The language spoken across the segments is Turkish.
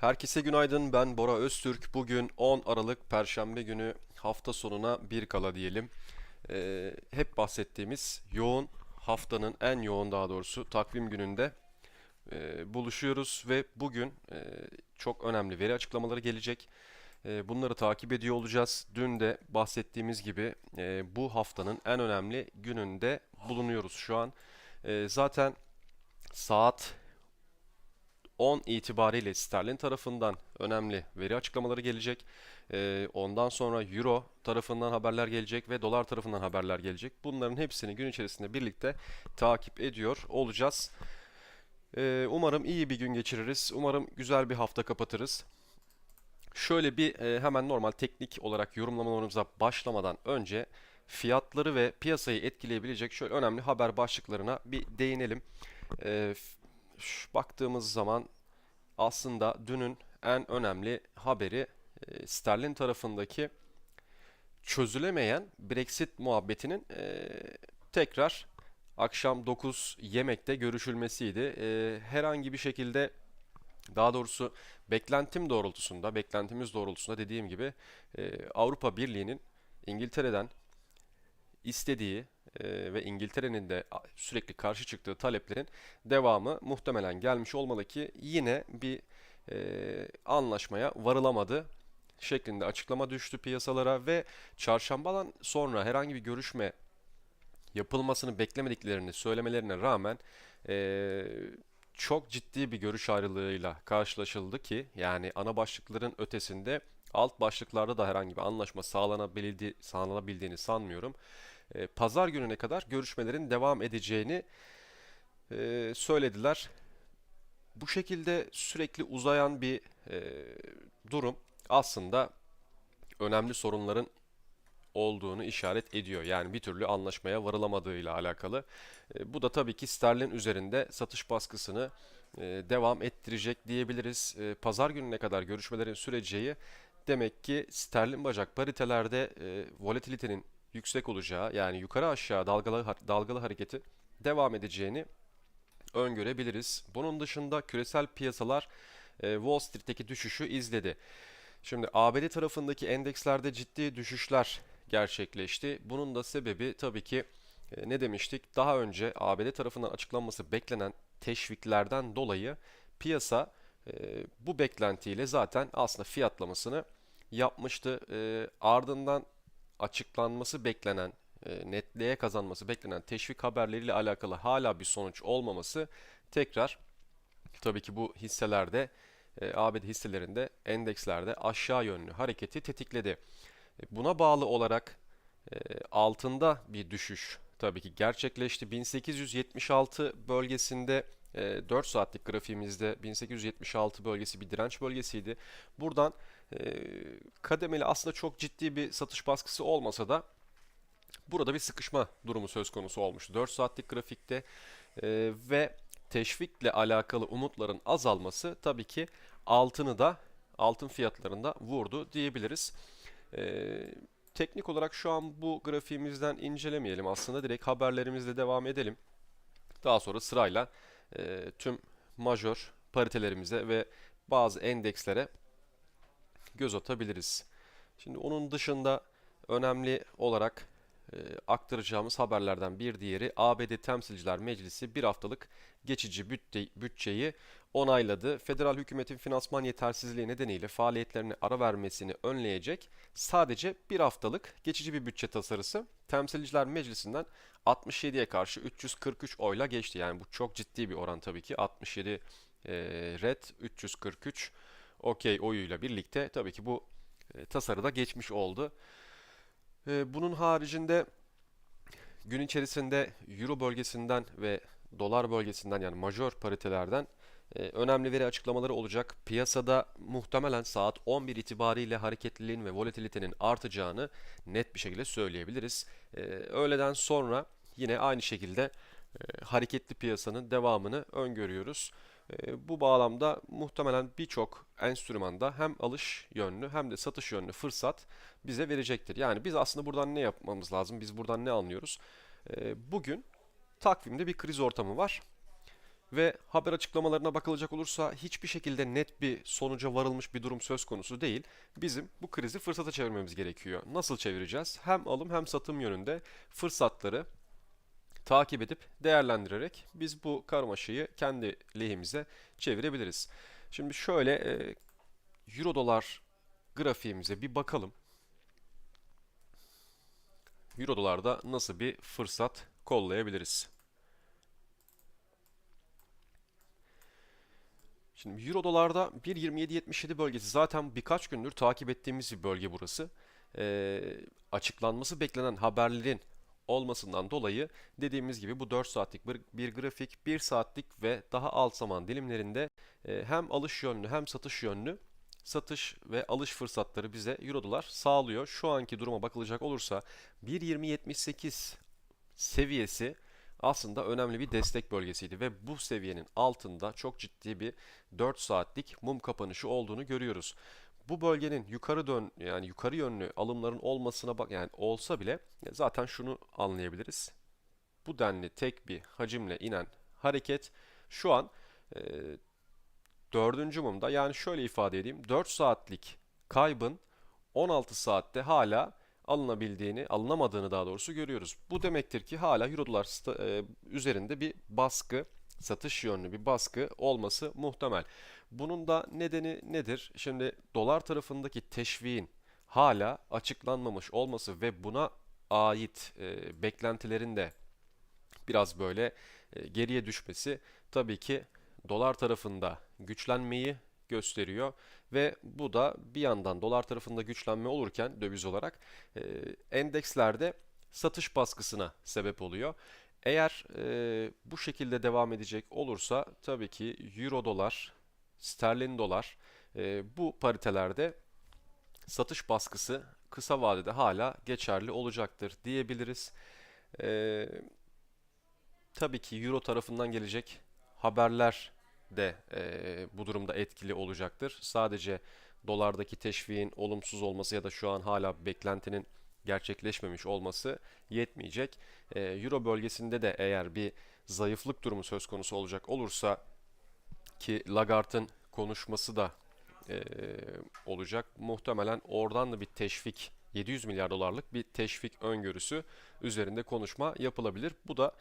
Herkese günaydın. Ben Bora Öztürk. Bugün 10 Aralık Perşembe günü hafta sonuna bir kala diyelim. Ee, hep bahsettiğimiz yoğun haftanın en yoğun daha doğrusu takvim gününde e, buluşuyoruz ve bugün e, çok önemli veri açıklamaları gelecek. E, bunları takip ediyor olacağız. Dün de bahsettiğimiz gibi e, bu haftanın en önemli gününde bulunuyoruz şu an. E, zaten saat 10 itibariyle sterlin tarafından önemli veri açıklamaları gelecek. Ee, ondan sonra euro tarafından haberler gelecek ve dolar tarafından haberler gelecek. Bunların hepsini gün içerisinde birlikte takip ediyor olacağız. Ee, umarım iyi bir gün geçiririz. Umarım güzel bir hafta kapatırız. Şöyle bir e, hemen normal teknik olarak yorumlamalarımıza başlamadan önce fiyatları ve piyasayı etkileyebilecek şöyle önemli haber başlıklarına bir değinelim. Ee, şu baktığımız zaman aslında dünün en önemli haberi e, sterlin tarafındaki çözülemeyen Brexit muhabbetinin e, tekrar akşam 9 yemekte görüşülmesiydi. E, herhangi bir şekilde daha doğrusu beklentim doğrultusunda, beklentimiz doğrultusunda dediğim gibi e, Avrupa Birliği'nin İngiltere'den istediği e, ve İngiltere'nin de sürekli karşı çıktığı taleplerin devamı muhtemelen gelmiş olmalı ki yine bir e, anlaşmaya varılamadı şeklinde açıklama düştü piyasalara ve çarşambadan sonra herhangi bir görüşme yapılmasını beklemediklerini söylemelerine rağmen e, çok ciddi bir görüş ayrılığıyla karşılaşıldı ki yani ana başlıkların ötesinde alt başlıklarda da herhangi bir anlaşma sağlanabildi, sağlanabildiğini sanmıyorum. E, Pazar gününe kadar görüşmelerin devam edeceğini e, söylediler. Bu şekilde sürekli uzayan bir e, durum aslında önemli sorunların olduğunu işaret ediyor. Yani bir türlü anlaşmaya varılamadığıyla alakalı. E, bu da tabii ki sterlin üzerinde satış baskısını e, devam ettirecek diyebiliriz. E, Pazar gününe kadar görüşmelerin süreceği demek ki sterlin bacak paritelerde e, volatilitenin yüksek olacağı yani yukarı aşağı dalgalı dalgalı hareketi devam edeceğini öngörebiliriz. Bunun dışında küresel piyasalar e, Wall Street'teki düşüşü izledi. Şimdi ABD tarafındaki endekslerde ciddi düşüşler gerçekleşti. Bunun da sebebi tabii ki e, ne demiştik? Daha önce ABD tarafından açıklanması beklenen teşviklerden dolayı piyasa e, bu beklentiyle zaten aslında fiyatlamasını yapmıştı. Ardından açıklanması beklenen, netliğe kazanması beklenen teşvik haberleriyle alakalı hala bir sonuç olmaması tekrar tabii ki bu hisselerde e, ABD hisselerinde endekslerde aşağı yönlü hareketi tetikledi. E, buna bağlı olarak e, altında bir düşüş tabii ki gerçekleşti. 1876 bölgesinde 4 saatlik grafiğimizde 1876 bölgesi bir direnç bölgesiydi. Buradan kademeli aslında çok ciddi bir satış baskısı olmasa da burada bir sıkışma durumu söz konusu olmuştu. 4 saatlik grafikte ve teşvikle alakalı umutların azalması tabii ki altını da altın fiyatlarında vurdu diyebiliriz. Ee, teknik olarak şu an bu grafiğimizden incelemeyelim aslında direkt haberlerimizle devam edelim. Daha sonra sırayla e, tüm majör paritelerimize ve bazı endekslere göz atabiliriz. Şimdi onun dışında önemli olarak e, aktaracağımız haberlerden bir diğeri ABD Temsilciler Meclisi bir haftalık geçici bütçe, bütçeyi onayladı. Federal hükümetin finansman yetersizliği nedeniyle faaliyetlerine ara vermesini önleyecek sadece bir haftalık geçici bir bütçe tasarısı Temsilciler Meclisi'nden 67'ye karşı 343 oyla geçti. Yani bu çok ciddi bir oran tabii ki. 67 e, red, 343 okey oyuyla birlikte tabii ki bu e, tasarıda geçmiş oldu. E, bunun haricinde gün içerisinde Euro bölgesinden ve dolar bölgesinden yani majör paritelerden e, önemli veri açıklamaları olacak. Piyasada muhtemelen saat 11 itibariyle hareketliliğin ve volatilitenin artacağını net bir şekilde söyleyebiliriz. Öğleden sonra yine aynı şekilde hareketli piyasanın devamını öngörüyoruz. E, bu bağlamda muhtemelen birçok enstrümanda hem alış yönlü hem de satış yönlü fırsat bize verecektir. Yani biz aslında buradan ne yapmamız lazım? Biz buradan ne anlıyoruz? E, bugün takvimde bir kriz ortamı var. Ve haber açıklamalarına bakılacak olursa hiçbir şekilde net bir sonuca varılmış bir durum söz konusu değil. Bizim bu krizi fırsata çevirmemiz gerekiyor. Nasıl çevireceğiz? Hem alım hem satım yönünde fırsatları takip edip değerlendirerek biz bu karmaşayı kendi lehimize çevirebiliriz. Şimdi şöyle e, Euro dolar grafiğimize bir bakalım. Euro dolarda nasıl bir fırsat kollayabiliriz? Şimdi Euro dolarda 1.27.77 bölgesi zaten birkaç gündür takip ettiğimiz bir bölge burası. Ee, açıklanması beklenen haberlerin olmasından dolayı dediğimiz gibi bu 4 saatlik bir, bir grafik 1 saatlik ve daha alt zaman dilimlerinde e, hem alış yönlü hem satış yönlü satış ve alış fırsatları bize Euro dolar sağlıyor. Şu anki duruma bakılacak olursa 1.2078 seviyesi aslında önemli bir destek bölgesiydi ve bu seviyenin altında çok ciddi bir 4 saatlik mum kapanışı olduğunu görüyoruz. Bu bölgenin yukarı dön yani yukarı yönlü alımların olmasına bak yani olsa bile zaten şunu anlayabiliriz. Bu denli tek bir hacimle inen hareket şu an e, dördüncü mumda yani şöyle ifade edeyim 4 saatlik kaybın 16 saatte hala alınabildiğini, alınamadığını daha doğrusu görüyoruz. Bu demektir ki hala Euro dolar e, üzerinde bir baskı, satış yönlü bir baskı olması muhtemel. Bunun da nedeni nedir? Şimdi dolar tarafındaki teşviğin hala açıklanmamış olması ve buna ait e, beklentilerin de biraz böyle e, geriye düşmesi tabii ki dolar tarafında güçlenmeyi gösteriyor ve bu da bir yandan dolar tarafında güçlenme olurken döviz olarak e, endekslerde satış baskısına sebep oluyor. Eğer e, bu şekilde devam edecek olursa tabii ki euro dolar, sterlin dolar e, bu paritelerde satış baskısı kısa vadede hala geçerli olacaktır diyebiliriz. E, tabii ki euro tarafından gelecek haberler de e, bu durumda etkili olacaktır. Sadece dolardaki teşviğin olumsuz olması ya da şu an hala beklentinin gerçekleşmemiş olması yetmeyecek. E, Euro bölgesinde de eğer bir zayıflık durumu söz konusu olacak olursa ki Lagarde'ın konuşması da e, olacak. Muhtemelen oradan da bir teşvik 700 milyar dolarlık bir teşvik öngörüsü üzerinde konuşma yapılabilir. Bu da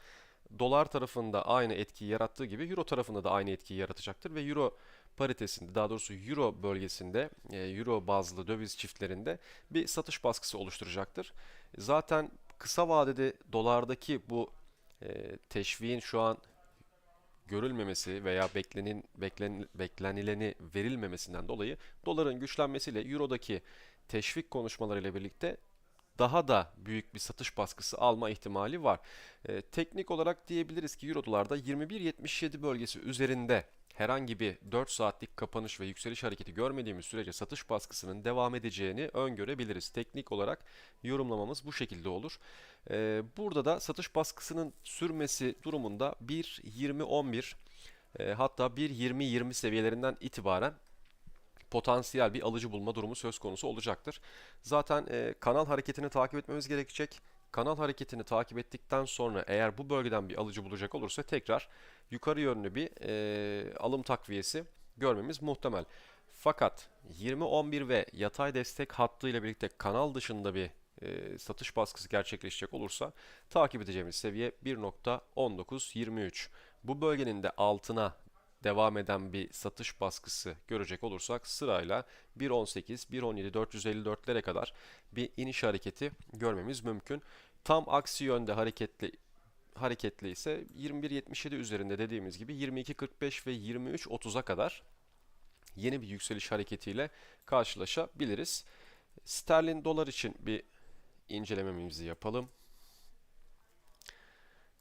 dolar tarafında aynı etkiyi yarattığı gibi euro tarafında da aynı etkiyi yaratacaktır ve euro paritesinde daha doğrusu euro bölgesinde e, euro bazlı döviz çiftlerinde bir satış baskısı oluşturacaktır. Zaten kısa vadede dolardaki bu e, teşviğin şu an görülmemesi veya beklenin, beklen, beklenileni verilmemesinden dolayı doların güçlenmesiyle eurodaki teşvik konuşmalarıyla birlikte daha da büyük bir satış baskısı alma ihtimali var. E, teknik olarak diyebiliriz ki Euro dolarda 21.77 bölgesi üzerinde herhangi bir 4 saatlik kapanış ve yükseliş hareketi görmediğimiz sürece satış baskısının devam edeceğini öngörebiliriz. Teknik olarak yorumlamamız bu şekilde olur. E, burada da satış baskısının sürmesi durumunda 1.20-11 e, hatta 1.20-20 seviyelerinden itibaren potansiyel bir alıcı bulma durumu söz konusu olacaktır. Zaten e, kanal hareketini takip etmemiz gerekecek. Kanal hareketini takip ettikten sonra eğer bu bölgeden bir alıcı bulacak olursa tekrar yukarı yönlü bir e, alım takviyesi görmemiz muhtemel. Fakat 20-11 ve yatay destek hattı ile birlikte kanal dışında bir e, satış baskısı gerçekleşecek olursa takip edeceğimiz seviye 1.1923. Bu bölgenin de altına devam eden bir satış baskısı görecek olursak sırayla 1.18, 1.17, 454'lere kadar bir iniş hareketi görmemiz mümkün. Tam aksi yönde hareketli hareketli ise 21.77 üzerinde dediğimiz gibi 22.45 ve 23.30'a kadar yeni bir yükseliş hareketiyle karşılaşabiliriz. Sterlin dolar için bir incelememizi yapalım.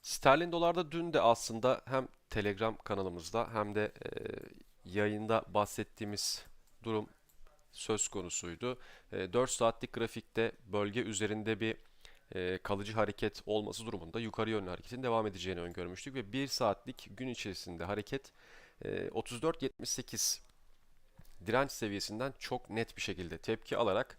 Sterlin dolarda dün de aslında hem Telegram kanalımızda hem de e, yayında bahsettiğimiz durum söz konusuydu. E, 4 saatlik grafikte bölge üzerinde bir e, kalıcı hareket olması durumunda yukarı yönlü hareketin devam edeceğini öngörmüştük ve 1 saatlik gün içerisinde hareket e, 34.78 direnç seviyesinden çok net bir şekilde tepki alarak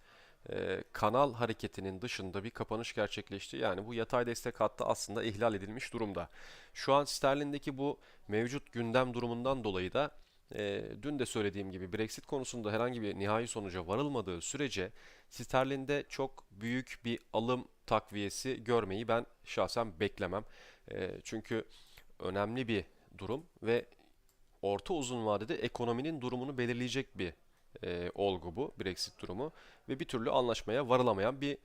e, kanal hareketinin dışında bir kapanış gerçekleşti. Yani bu yatay destek hattı aslında ihlal edilmiş durumda. Şu an sterlindeki bu mevcut gündem durumundan dolayı da e, dün de söylediğim gibi Brexit konusunda herhangi bir nihai sonuca varılmadığı sürece sterlinde çok büyük bir alım takviyesi görmeyi ben şahsen beklemem. E, çünkü önemli bir durum ve orta uzun vadede ekonominin durumunu belirleyecek bir e, olgu bu Brexit durumu ve bir türlü anlaşmaya varılamayan bir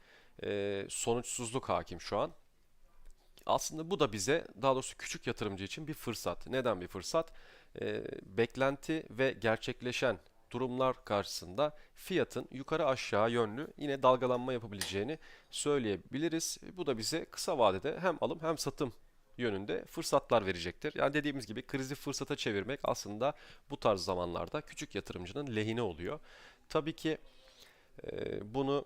e, sonuçsuzluk hakim şu an. Aslında bu da bize daha doğrusu küçük yatırımcı için bir fırsat. Neden bir fırsat? E, beklenti ve gerçekleşen durumlar karşısında fiyatın yukarı aşağı yönlü yine dalgalanma yapabileceğini söyleyebiliriz. Bu da bize kısa vadede hem alım hem satım yönünde fırsatlar verecektir. Yani dediğimiz gibi krizi fırsata çevirmek aslında bu tarz zamanlarda küçük yatırımcının lehine oluyor. Tabii ki e, bunu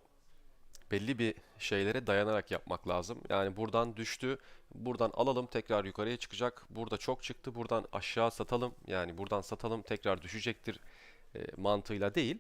belli bir şeylere dayanarak yapmak lazım. Yani buradan düştü, buradan alalım tekrar yukarıya çıkacak. Burada çok çıktı, buradan aşağı satalım. Yani buradan satalım tekrar düşecektir e, mantığıyla değil.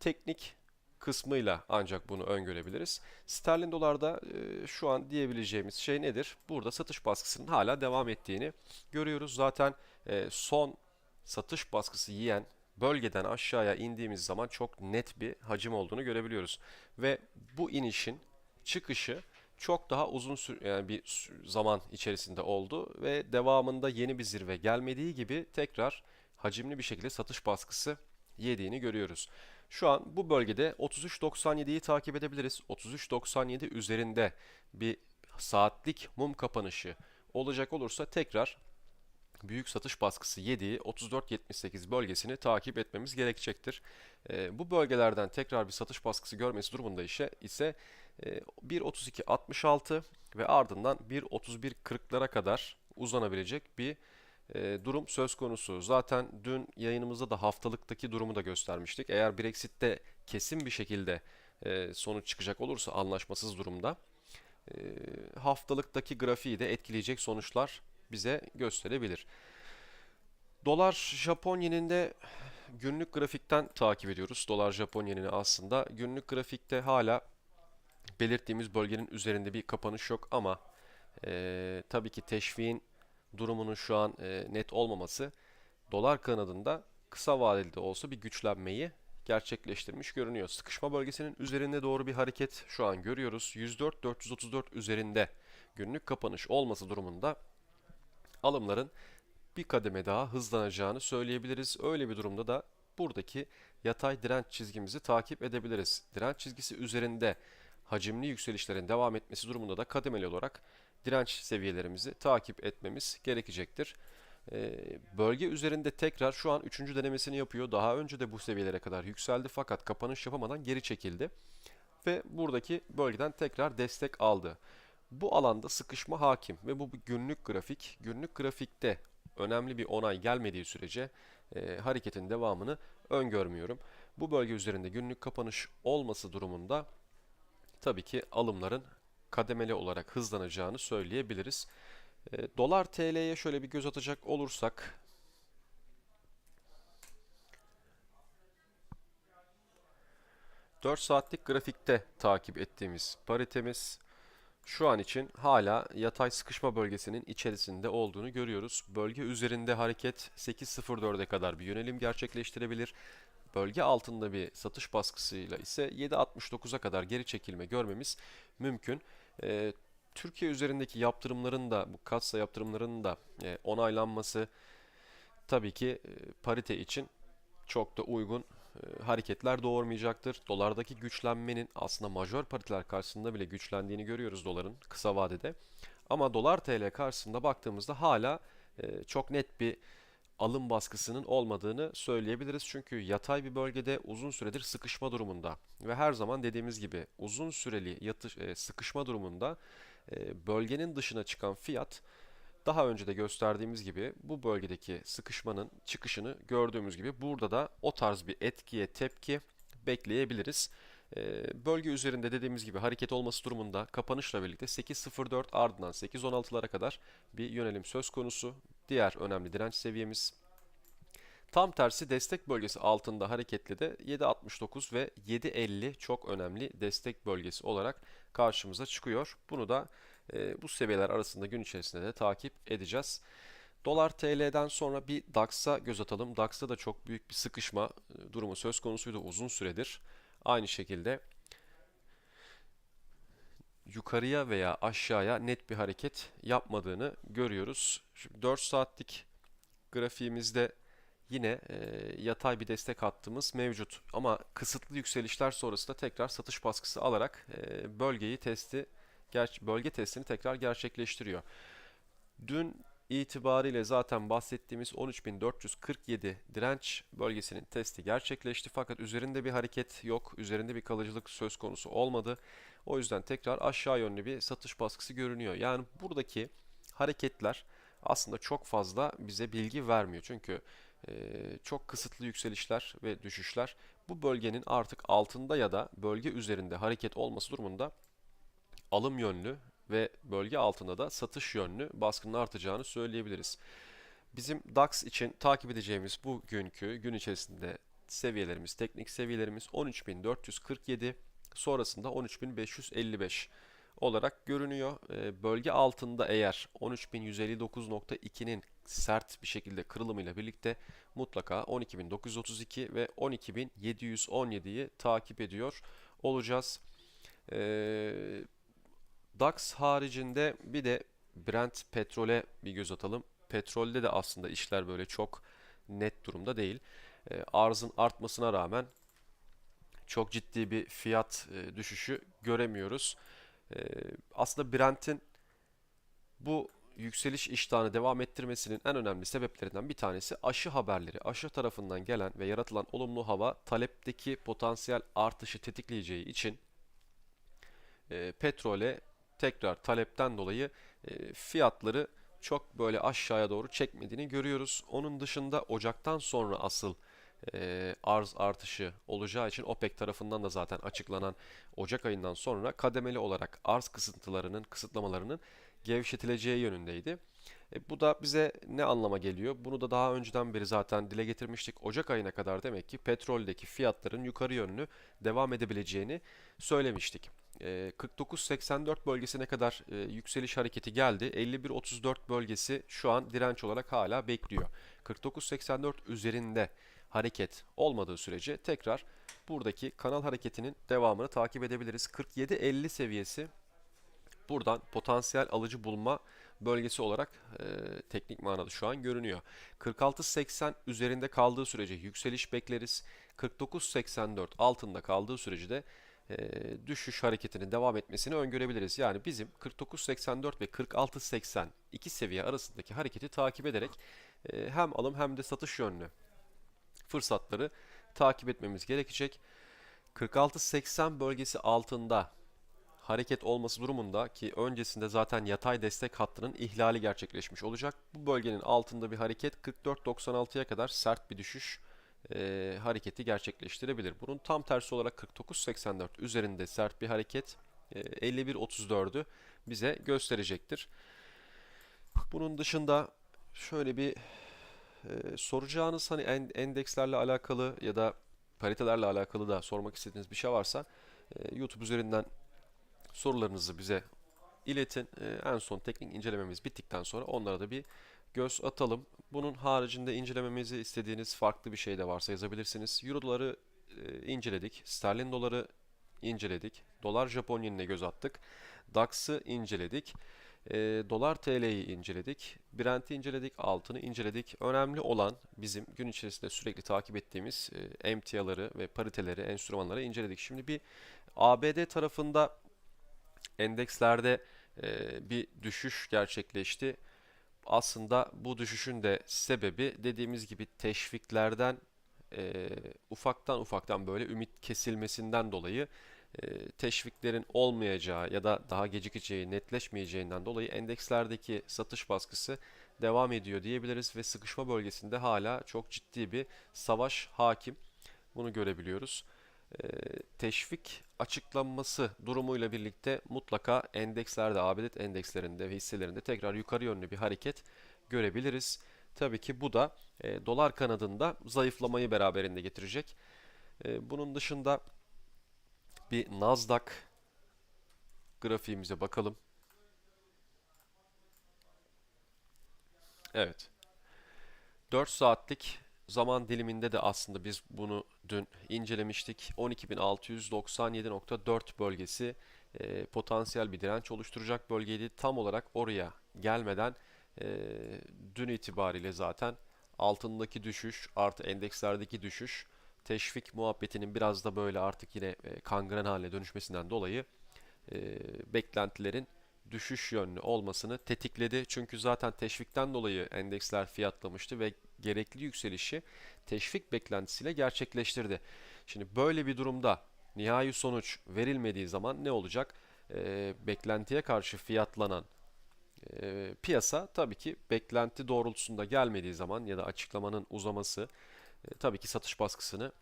Teknik kısmıyla ancak bunu öngörebiliriz. Sterlin dolarda e, şu an diyebileceğimiz şey nedir? Burada satış baskısının hala devam ettiğini görüyoruz. Zaten e, son satış baskısı yiyen bölgeden aşağıya indiğimiz zaman çok net bir hacim olduğunu görebiliyoruz. Ve bu inişin çıkışı çok daha uzun sü- yani bir zaman içerisinde oldu ve devamında yeni bir zirve gelmediği gibi tekrar hacimli bir şekilde satış baskısı yediğini görüyoruz. Şu an bu bölgede 33.97'yi takip edebiliriz. 33.97 üzerinde bir saatlik mum kapanışı olacak olursa tekrar büyük satış baskısı yediği 34.78 bölgesini takip etmemiz gerekecektir. Ee, bu bölgelerden tekrar bir satış baskısı görmesi durumunda işe ise e, 1.32.66 ve ardından 1.31.40'lara kadar uzanabilecek bir e, durum söz konusu. Zaten dün yayınımızda da haftalıktaki durumu da göstermiştik. Eğer Brexit'te kesin bir şekilde e, sonuç çıkacak olursa anlaşmasız durumda e, haftalıktaki grafiği de etkileyecek sonuçlar bize gösterebilir. Dolar Japon yeninde günlük grafikten takip ediyoruz. Dolar Japon yenini aslında günlük grafikte hala belirttiğimiz bölgenin üzerinde bir kapanış yok ama e, tabii ki teşviğin durumunun şu an e, net olmaması dolar kanadında kısa vadeli de olsa bir güçlenmeyi gerçekleştirmiş görünüyor. Sıkışma bölgesinin üzerinde doğru bir hareket şu an görüyoruz. 104-434 üzerinde günlük kapanış olması durumunda alımların bir kademe daha hızlanacağını söyleyebiliriz. Öyle bir durumda da buradaki yatay direnç çizgimizi takip edebiliriz. Direnç çizgisi üzerinde hacimli yükselişlerin devam etmesi durumunda da kademeli olarak direnç seviyelerimizi takip etmemiz gerekecektir. Ee, bölge üzerinde tekrar şu an 3. denemesini yapıyor. Daha önce de bu seviyelere kadar yükseldi fakat kapanış yapamadan geri çekildi. Ve buradaki bölgeden tekrar destek aldı. Bu alanda sıkışma hakim ve bu günlük grafik. Günlük grafikte önemli bir onay gelmediği sürece e, hareketin devamını öngörmüyorum. Bu bölge üzerinde günlük kapanış olması durumunda tabii ki alımların kademeli olarak hızlanacağını söyleyebiliriz. E, Dolar TL'ye şöyle bir göz atacak olursak ...4 saatlik grafikte takip ettiğimiz paritemiz... ...şu an için hala yatay sıkışma bölgesinin içerisinde olduğunu görüyoruz. Bölge üzerinde hareket 8.04'e kadar bir yönelim gerçekleştirebilir. Bölge altında bir satış baskısıyla ise 7.69'a kadar geri çekilme görmemiz mümkün. E, Türkiye üzerindeki yaptırımların da bu katsa yaptırımlarının da e, onaylanması tabii ki e, parite için çok da uygun hareketler doğurmayacaktır. Dolardaki güçlenmenin aslında majör pariteler karşısında bile güçlendiğini görüyoruz doların kısa vadede. Ama dolar TL karşısında baktığımızda hala e, çok net bir alım baskısının olmadığını söyleyebiliriz. Çünkü yatay bir bölgede uzun süredir sıkışma durumunda ve her zaman dediğimiz gibi uzun süreli yatış, e, sıkışma durumunda e, bölgenin dışına çıkan fiyat daha önce de gösterdiğimiz gibi bu bölgedeki sıkışmanın çıkışını gördüğümüz gibi burada da o tarz bir etkiye tepki bekleyebiliriz. E, bölge üzerinde dediğimiz gibi hareket olması durumunda kapanışla birlikte 8.04 ardından 8.16'lara kadar bir yönelim söz konusu. Diğer önemli direnç seviyemiz Tam tersi destek bölgesi altında hareketli de 7.69 ve 7.50 çok önemli destek bölgesi olarak karşımıza çıkıyor. Bunu da e, bu seviyeler arasında gün içerisinde de takip edeceğiz. Dolar TL'den sonra bir DAX'a göz atalım. DAX'ta da çok büyük bir sıkışma e, durumu söz konusuydu uzun süredir. Aynı şekilde yukarıya veya aşağıya net bir hareket yapmadığını görüyoruz. Şimdi 4 saatlik grafiğimizde yine e, yatay bir destek hattımız mevcut. Ama kısıtlı yükselişler sonrasında tekrar satış baskısı alarak e, bölgeyi testi bölge testini tekrar gerçekleştiriyor. Dün itibariyle zaten bahsettiğimiz 13.447 direnç bölgesinin testi gerçekleşti fakat üzerinde bir hareket yok, üzerinde bir kalıcılık söz konusu olmadı. O yüzden tekrar aşağı yönlü bir satış baskısı görünüyor. Yani buradaki hareketler aslında çok fazla bize bilgi vermiyor. Çünkü çok kısıtlı yükselişler ve düşüşler bu bölgenin artık altında ya da bölge üzerinde hareket olması durumunda alım yönlü ve bölge altında da satış yönlü baskının artacağını söyleyebiliriz. Bizim DAX için takip edeceğimiz bugünkü gün içerisinde seviyelerimiz, teknik seviyelerimiz 13.447, sonrasında 13.555 olarak görünüyor. Ee, bölge altında eğer 13.159.2'nin sert bir şekilde kırılımıyla birlikte mutlaka 12.932 ve 12.717'yi takip ediyor olacağız. Ee, DAX haricinde bir de Brent petrole bir göz atalım. Petrolde de aslında işler böyle çok net durumda değil. Ee, arzın artmasına rağmen çok ciddi bir fiyat e, düşüşü göremiyoruz. Ee, aslında Brent'in bu yükseliş iştahını devam ettirmesinin en önemli sebeplerinden bir tanesi aşı haberleri. Aşı tarafından gelen ve yaratılan olumlu hava talepteki potansiyel artışı tetikleyeceği için e, petrole tekrar talepten dolayı e, fiyatları çok böyle aşağıya doğru çekmediğini görüyoruz. Onun dışında Ocak'tan sonra asıl e, arz artışı olacağı için OPEC tarafından da zaten açıklanan Ocak ayından sonra kademeli olarak arz kısıntılarının, kısıtlamalarının gevşetileceği yönündeydi. E, bu da bize ne anlama geliyor? Bunu da daha önceden beri zaten dile getirmiştik. Ocak ayına kadar demek ki petroldeki fiyatların yukarı yönlü devam edebileceğini söylemiştik. E, 49.84 bölgesine kadar e, yükseliş hareketi geldi. 51.34 bölgesi şu an direnç olarak hala bekliyor. 49.84 üzerinde hareket olmadığı sürece tekrar buradaki kanal hareketinin devamını takip edebiliriz. 47.50 seviyesi buradan potansiyel alıcı bulma bölgesi olarak e, teknik manada şu an görünüyor. 46.80 üzerinde kaldığı sürece yükseliş bekleriz. 49.84 altında kaldığı sürece de e, düşüş hareketinin devam etmesini öngörebiliriz. Yani bizim 49.84 ve 46.80 iki seviye arasındaki hareketi takip ederek e, hem alım hem de satış yönlü fırsatları takip etmemiz gerekecek. 46.80 bölgesi altında hareket olması durumunda ki öncesinde zaten yatay destek hattının ihlali gerçekleşmiş olacak. Bu bölgenin altında bir hareket 44.96'ya kadar sert bir düşüş e, hareketi gerçekleştirebilir. Bunun tam tersi olarak 49.84 üzerinde sert bir hareket e, 51.34'ü bize gösterecektir. Bunun dışında şöyle bir e, soracağınız hani endekslerle alakalı ya da paritelerle alakalı da sormak istediğiniz bir şey varsa e, YouTube üzerinden sorularınızı bize iletin. E, en son teknik incelememiz bittikten sonra onlara da bir göz atalım. Bunun haricinde incelememizi istediğiniz farklı bir şey de varsa yazabilirsiniz. Euro doları e, inceledik. Sterlin doları inceledik. Dolar Japon yenine göz attık. DAX'ı inceledik. E, dolar TL'yi inceledik. Brent'i inceledik. Altını inceledik. Önemli olan bizim gün içerisinde sürekli takip ettiğimiz e, emtiaları ve pariteleri, enstrümanları inceledik. Şimdi bir ABD tarafında endekslerde e, bir düşüş gerçekleşti. Aslında bu düşüşün de sebebi dediğimiz gibi teşviklerden e, ufaktan ufaktan böyle ümit kesilmesinden dolayı e, teşviklerin olmayacağı ya da daha gecikeceği, netleşmeyeceğinden dolayı endekslerdeki satış baskısı devam ediyor diyebiliriz ve sıkışma bölgesinde hala çok ciddi bir savaş hakim. Bunu görebiliyoruz. E, teşvik açıklanması durumuyla birlikte mutlaka endekslerde, ABD endekslerinde ve hisselerinde tekrar yukarı yönlü bir hareket görebiliriz. Tabii ki bu da e, dolar kanadında zayıflamayı beraberinde getirecek. E, bunun dışında bir Nasdaq grafiğimize bakalım. Evet. 4 saatlik zaman diliminde de aslında biz bunu dün incelemiştik. 12.697.4 bölgesi e, potansiyel bir direnç oluşturacak bölgeydi. Tam olarak oraya gelmeden e, dün itibariyle zaten altındaki düşüş artı endekslerdeki düşüş teşvik muhabbetinin biraz da böyle artık yine e, kangren haline dönüşmesinden dolayı e, beklentilerin düşüş yönlü olmasını tetikledi. Çünkü zaten teşvikten dolayı endeksler fiyatlamıştı ve gerekli yükselişi teşvik beklentisiyle gerçekleştirdi. Şimdi böyle bir durumda nihai sonuç verilmediği zaman ne olacak? E, beklentiye karşı fiyatlanan e, piyasa tabii ki beklenti doğrultusunda gelmediği zaman ya da açıklamanın uzaması e, tabii ki satış baskısını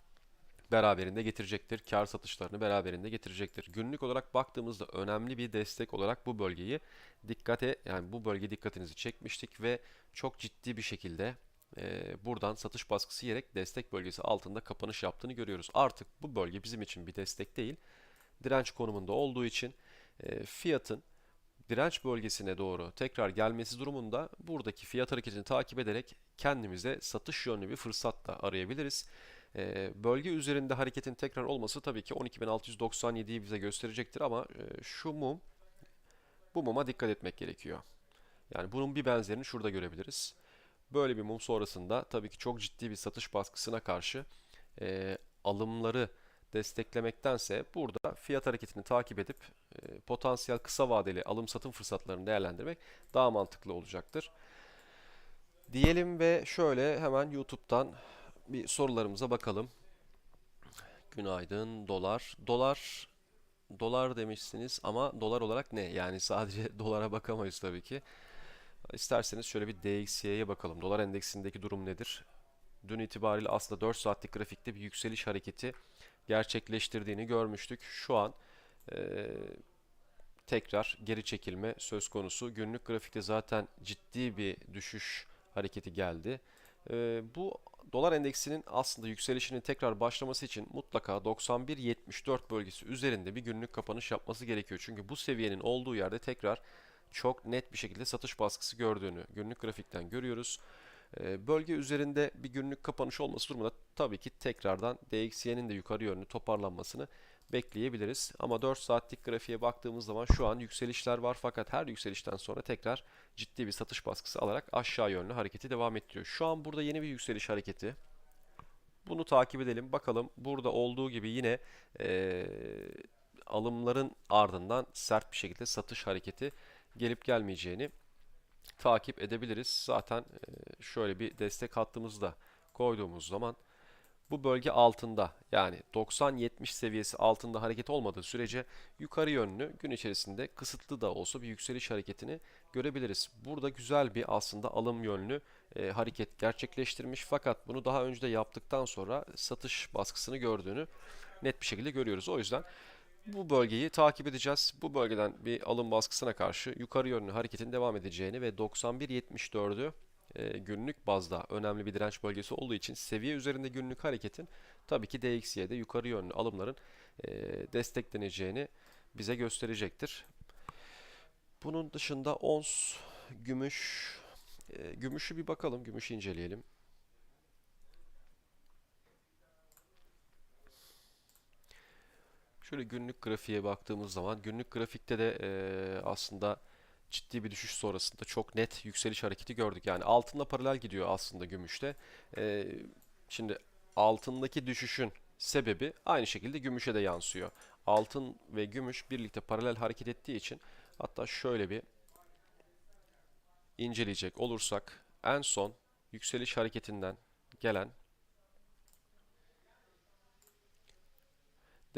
beraberinde getirecektir. Kar satışlarını beraberinde getirecektir. Günlük olarak baktığımızda önemli bir destek olarak bu bölgeyi dikkate yani bu bölge dikkatinizi çekmiştik ve çok ciddi bir şekilde e, buradan satış baskısı yiyerek destek bölgesi altında kapanış yaptığını görüyoruz. Artık bu bölge bizim için bir destek değil. Direnç konumunda olduğu için e, fiyatın direnç bölgesine doğru tekrar gelmesi durumunda buradaki fiyat hareketini takip ederek kendimize satış yönlü bir fırsat da arayabiliriz. Ee, bölge üzerinde hareketin tekrar olması tabii ki 12.697'yi bize gösterecektir ama e, şu mum bu muma dikkat etmek gerekiyor. Yani bunun bir benzerini şurada görebiliriz. Böyle bir mum sonrasında tabii ki çok ciddi bir satış baskısına karşı e, alımları desteklemektense burada fiyat hareketini takip edip e, potansiyel kısa vadeli alım satım fırsatlarını değerlendirmek daha mantıklı olacaktır. Diyelim ve şöyle hemen YouTube'dan bir sorularımıza bakalım. Günaydın dolar. Dolar dolar demişsiniz ama dolar olarak ne? Yani sadece dolara bakamayız tabii ki. İsterseniz şöyle bir DXY'ye bakalım. Dolar endeksindeki durum nedir? Dün itibariyle aslında 4 saatlik grafikte bir yükseliş hareketi gerçekleştirdiğini görmüştük. Şu an e, tekrar geri çekilme söz konusu. Günlük grafikte zaten ciddi bir düşüş hareketi geldi. E, bu dolar endeksinin aslında yükselişinin tekrar başlaması için mutlaka 91.74 bölgesi üzerinde bir günlük kapanış yapması gerekiyor. Çünkü bu seviyenin olduğu yerde tekrar çok net bir şekilde satış baskısı gördüğünü günlük grafikten görüyoruz. Ee, bölge üzerinde bir günlük kapanış olması durumunda tabii ki tekrardan DXY'nin de yukarı yönlü toparlanmasını bekleyebiliriz. Ama 4 saatlik grafiğe baktığımız zaman şu an yükselişler var fakat her yükselişten sonra tekrar ciddi bir satış baskısı alarak aşağı yönlü hareketi devam ettiriyor. Şu an burada yeni bir yükseliş hareketi. Bunu takip edelim. Bakalım burada olduğu gibi yine e, alımların ardından sert bir şekilde satış hareketi gelip gelmeyeceğini takip edebiliriz. Zaten e, şöyle bir destek hattımızda koyduğumuz zaman bu bölge altında yani 90-70 seviyesi altında hareket olmadığı sürece yukarı yönlü gün içerisinde kısıtlı da olsa bir yükseliş hareketini görebiliriz. Burada güzel bir aslında alım yönlü e, hareket gerçekleştirmiş fakat bunu daha önce de yaptıktan sonra satış baskısını gördüğünü net bir şekilde görüyoruz. O yüzden bu bölgeyi takip edeceğiz. Bu bölgeden bir alım baskısına karşı yukarı yönlü hareketin devam edeceğini ve 91.74'ü e, günlük bazda önemli bir direnç bölgesi olduğu için seviye üzerinde günlük hareketin tabii ki DXY'de yukarı yönlü alımların e, destekleneceğini bize gösterecektir. Bunun dışında ons, gümüş, e, gümüşü bir bakalım, gümüşü inceleyelim. Şöyle günlük grafiğe baktığımız zaman günlük grafikte de e, aslında ciddi bir düşüş sonrasında çok net yükseliş hareketi gördük. Yani altında paralel gidiyor aslında gümüşte. E, şimdi altındaki düşüşün sebebi aynı şekilde gümüşe de yansıyor. Altın ve gümüş birlikte paralel hareket ettiği için hatta şöyle bir inceleyecek olursak en son yükseliş hareketinden gelen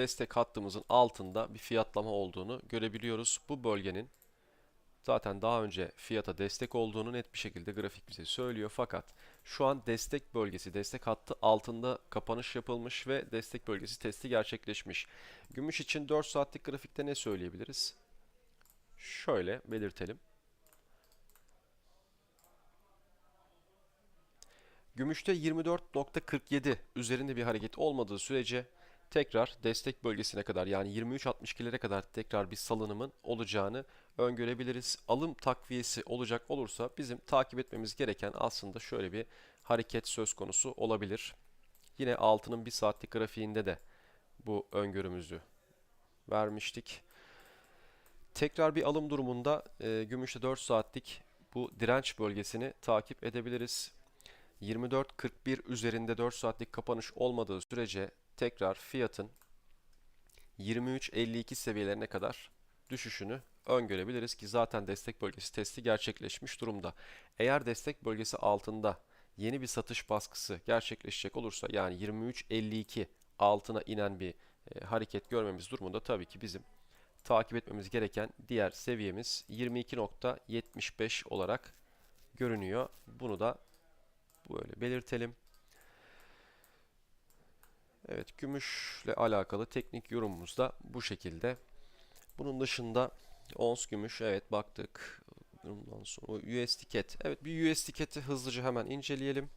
destek hattımızın altında bir fiyatlama olduğunu görebiliyoruz. Bu bölgenin zaten daha önce fiyata destek olduğunu net bir şekilde grafik bize söylüyor. Fakat şu an destek bölgesi, destek hattı altında kapanış yapılmış ve destek bölgesi testi gerçekleşmiş. Gümüş için 4 saatlik grafikte ne söyleyebiliriz? Şöyle belirtelim. Gümüşte 24.47 üzerinde bir hareket olmadığı sürece tekrar destek bölgesine kadar yani 23.62'lere kadar tekrar bir salınımın olacağını öngörebiliriz. Alım takviyesi olacak olursa bizim takip etmemiz gereken aslında şöyle bir hareket söz konusu olabilir. Yine altının bir saatlik grafiğinde de bu öngörümüzü vermiştik. Tekrar bir alım durumunda e, gümüşte 4 saatlik bu direnç bölgesini takip edebiliriz. 24.41 üzerinde 4 saatlik kapanış olmadığı sürece tekrar fiyatın 23.52 seviyelerine kadar düşüşünü öngörebiliriz ki zaten destek bölgesi testi gerçekleşmiş durumda. Eğer destek bölgesi altında yeni bir satış baskısı gerçekleşecek olursa yani 23.52 altına inen bir e, hareket görmemiz durumunda tabii ki bizim takip etmemiz gereken diğer seviyemiz 22.75 olarak görünüyor. Bunu da böyle belirtelim. Evet, gümüşle alakalı teknik yorumumuz da bu şekilde. Bunun dışında ons gümüş evet baktık. Bundan sonra US ticket. Evet bir US ticket'i hızlıca hemen inceleyelim.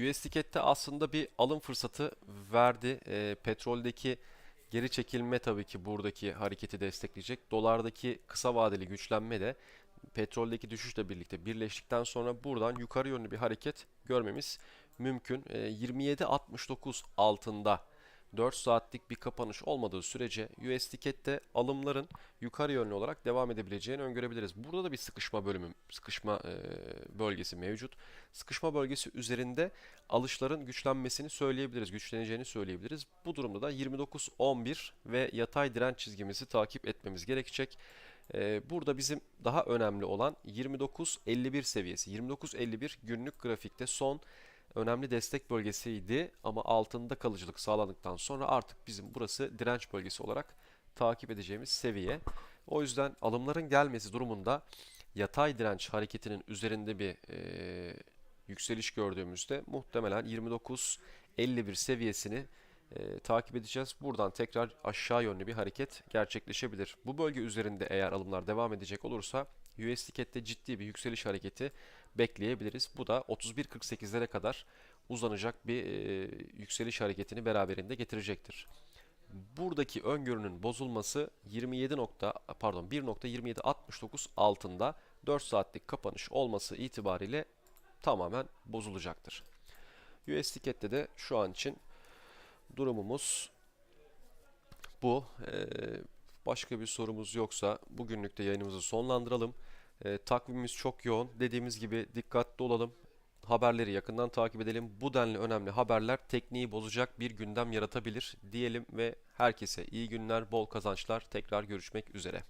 US ticket'te aslında bir alım fırsatı verdi. E, petroldeki geri çekilme tabii ki buradaki hareketi destekleyecek. Dolardaki kısa vadeli güçlenme de petroldeki düşüşle birlikte birleştikten sonra buradan yukarı yönlü bir hareket görmemiz mümkün. E, 27.69 altında 4 saatlik bir kapanış olmadığı sürece US tikette alımların yukarı yönlü olarak devam edebileceğini öngörebiliriz. Burada da bir sıkışma bölümü, sıkışma e, bölgesi mevcut. Sıkışma bölgesi üzerinde alışların güçlenmesini söyleyebiliriz, güçleneceğini söyleyebiliriz. Bu durumda da 29.11 ve yatay direnç çizgimizi takip etmemiz gerekecek. E, burada bizim daha önemli olan 29.51 seviyesi. 29.51 günlük grafikte son önemli destek bölgesiydi ama altında kalıcılık sağladıktan sonra artık bizim burası direnç bölgesi olarak takip edeceğimiz seviye. O yüzden alımların gelmesi durumunda yatay direnç hareketinin üzerinde bir e, yükseliş gördüğümüzde muhtemelen 29.51 seviyesini e, takip edeceğiz. Buradan tekrar aşağı yönlü bir hareket gerçekleşebilir. Bu bölge üzerinde eğer alımlar devam edecek olursa US tikette ciddi bir yükseliş hareketi bekleyebiliriz. Bu da 31.48'lere kadar uzanacak bir e, yükseliş hareketini beraberinde getirecektir. Buradaki öngörünün bozulması 27 nokta, pardon 1.2769 altında 4 saatlik kapanış olması itibariyle tamamen bozulacaktır. US tikette de şu an için durumumuz bu. Ee, başka bir sorumuz yoksa bugünlük de yayınımızı sonlandıralım. Ee, takvimimiz çok yoğun. Dediğimiz gibi dikkatli olalım. Haberleri yakından takip edelim. Bu denli önemli haberler tekniği bozacak bir gündem yaratabilir diyelim ve herkese iyi günler, bol kazançlar. Tekrar görüşmek üzere.